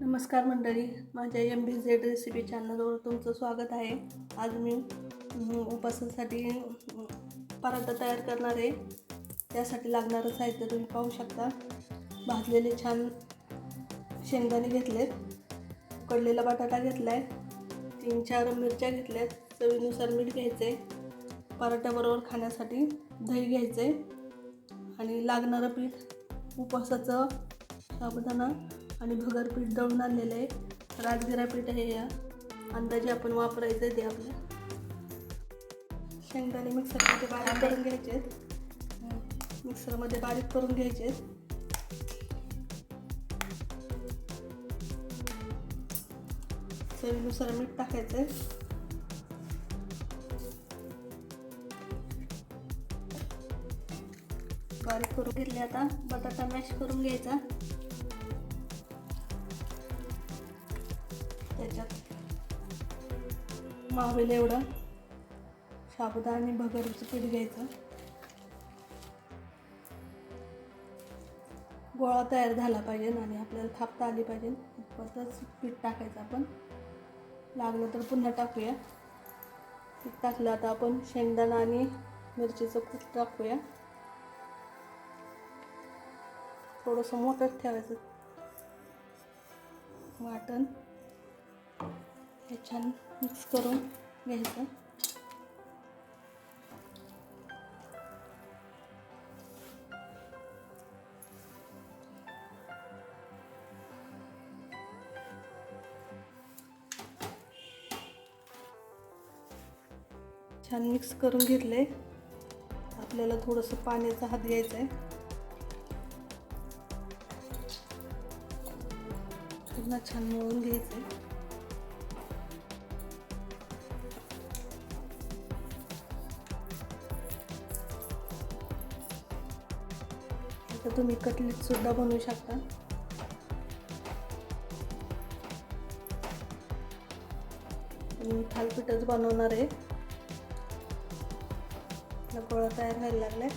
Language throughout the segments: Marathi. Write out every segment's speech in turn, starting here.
नमस्कार मंडळी माझ्या एम बी झेड रेसिपी चॅनलवर तुमचं स्वागत आहे. आज मी उपासासाठी पराठा तयार करणार आहे. त्यासाठी लागणारं साहित्य तुम्ही पाहू शकता. भाजलेले छान शेंगदाणे घेतलेत उकडलेला बटाटा घेतला आहे तीन चार मिरच्या घेतल्यात चवीनुसार मीठ घ्यायचं आहे पराठ्याबरोबर खाण्यासाठी दही घ्यायचं आहे आणि लागणारं पीठ उपवासाचं साबुदाणा आणि भगर पीठ दळून आणलेलं आहे. राजगिरा पीठ आहे या. अंदाजे आपण वापरायचं आहे ते आपल्या शेंगदाणे मिक्सरमध्ये बारीक करून घ्यायचे आहेत. मिक्सरमध्ये बारीक करून घ्यायचे आहेत. चवीनुसार मीठ टाकायचं आहे. बारीक करून घेतले आता. बटाटा मॅश करून घ्यायचा. मावेल एवढं. साबुदाणा आणि भगरचं पीठ घ्यायचं. गोळा तयार झाला पाहिजे आणि आपल्याला थापता आली पाहिजे. इतपतच पीठ टाकायचं आपण. लागलं तर पुन्हा टाकूया. पीठ टाकलं आता आपण. शेंगदाणा आणि मिरचीचं कूट टाकूया. थोडंसं मोठंच ठेवायचं. वाटण. हे छान मिक्स करून घ्यायचं. छान मिक्स करून घेतले आपल्याला थोडंसं पाण्याचा हात घ्यायचा आहे पुन्हा छान मळून घ्यायचं आहे तुम्ही कटलेटसुद्धा बनवू शकता. मी थालपीठच बनवणार आहे. आपला गोळा तयार व्हायला लागलाय.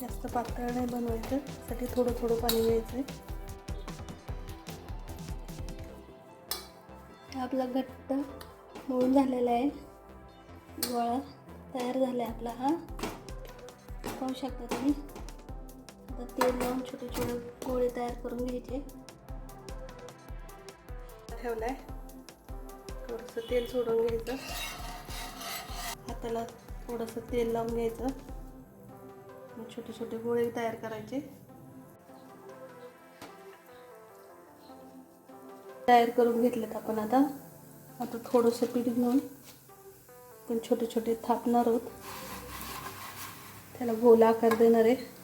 जास्त पातळ नाही बनवायचं साठी थोडं थोडं पाणी घ्यायचं आहे आपला घट्ट मळून झालेला आहे. गोळा तयार झाला आहे आपला हा. पाहू शकता तुम्ही. आता तेल लावून छोटे छोटे गोळे तयार करून घ्यायचे. ठेवलाय. थोडंसं तेल सोडून घ्यायचं. हाताला थोडंसं तेल लावून घ्यायचं. छोटे छोटे गोळे तयार करायचे. तयार करून घेतलेत आपण आता. आता थोडंसं पीठ घेऊन पण छोटे छोटे थापणार आहोत. त्याला गोल आकार देणार आहे.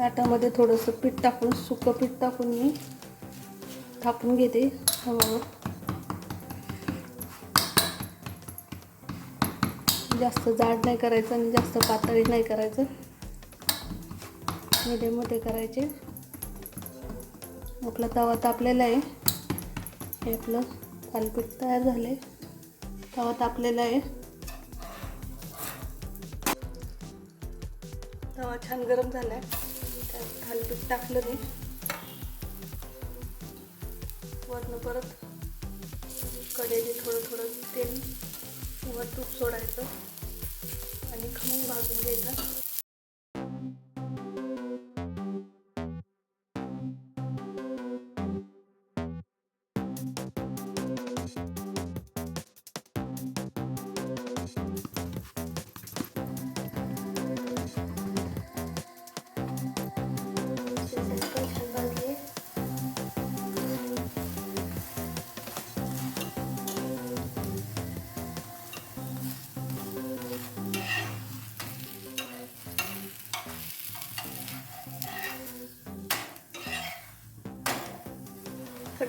ताटामध्ये थोडंसं पीठ टाकून सुकं पीठ टाकून मी थापून घेते हवावर जास्त जाड नाही करायचं आणि जास्त पातळी नाही करायचं. मध्ये करायचे. आपला तवा तापलेला आहे. हे आपलं थालीपीठ तयार झाले तवा तापलेला आहे. तवा छान गरम झाला आहे थालीपीठ टाकलं मी. वरनं परत कढईने थोडं थोडं तेल किंवा तूप सोडायचं आणि खमंग भाजून घ्यायचं.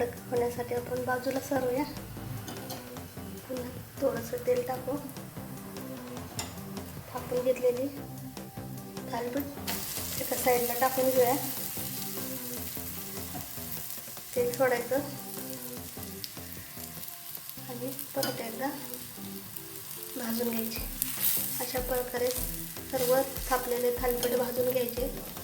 कडक होण्यासाठी आपण बाजूला सरूया. पुन्हा थोडंसं तेल टाकू. थापून घेतलेली थालपीठ एका साईडला टाकून घेऊया. तेल सोडायचं. आणि परत एकदा भाजून घ्यायचे. अशा प्रकारे सर्व थापलेले थालपीठ भाजून घ्यायचे.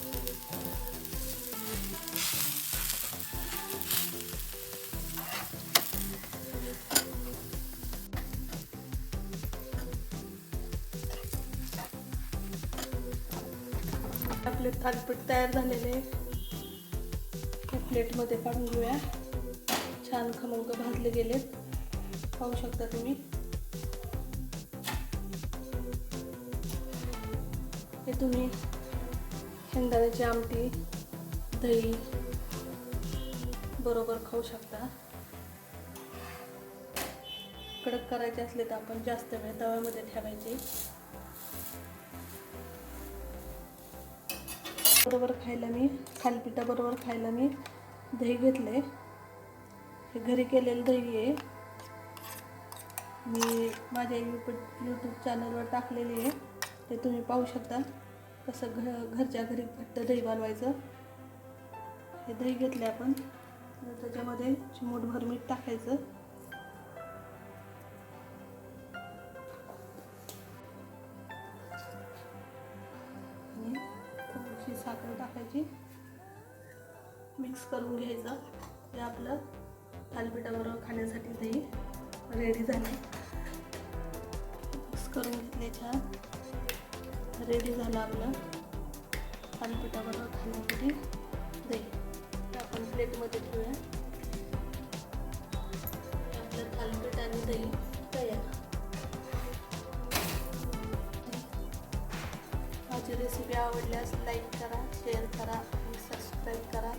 आपले थालीपीठ तयार झालेले हे प्लेटमध्ये काढून घेऊया. छान खमंग भाजले गेलेत. पाहू शकता तुम्ही. हे तुम्ही शेंगदाण्याची आमटी दही बरोबर खाऊ शकता. कडक करायचे असले तर आपण जास्त वेळ तव्यामध्ये ठेवायचे. बरोबर खायला मी थालीपीठाबरोबर खायला मी दही घेतले हे घरी केलेलं दही आहे. मी माझ्या यूट्यूब यूट्यूब चॅनलवर टाकलेले आहे. ते तुम्ही पाहू शकता. कसं घ घरच्या घरी घट्ट दही बनवायचं. हे दही घेतले आपण. त्याच्यामध्ये चिमूटभर मीठ टाकायचं. साखर टाकायची. मिक्स करून घ्यायचं. हे आपलं थालीपीठाबरोबर खाण्यासाठी दही रेडी झाले. मिक्स करून घेतले छान. रेडी झालं आपलं थालीपीठाबरोबर खाण्यासाठी दही ते आपण प्लेटमध्ये ठेवूया. आपलं थालीपीठ आणि दही तयार. माझी रेसिपी आवडल्यास like शेअर करा आणि सबस्क्राईब करा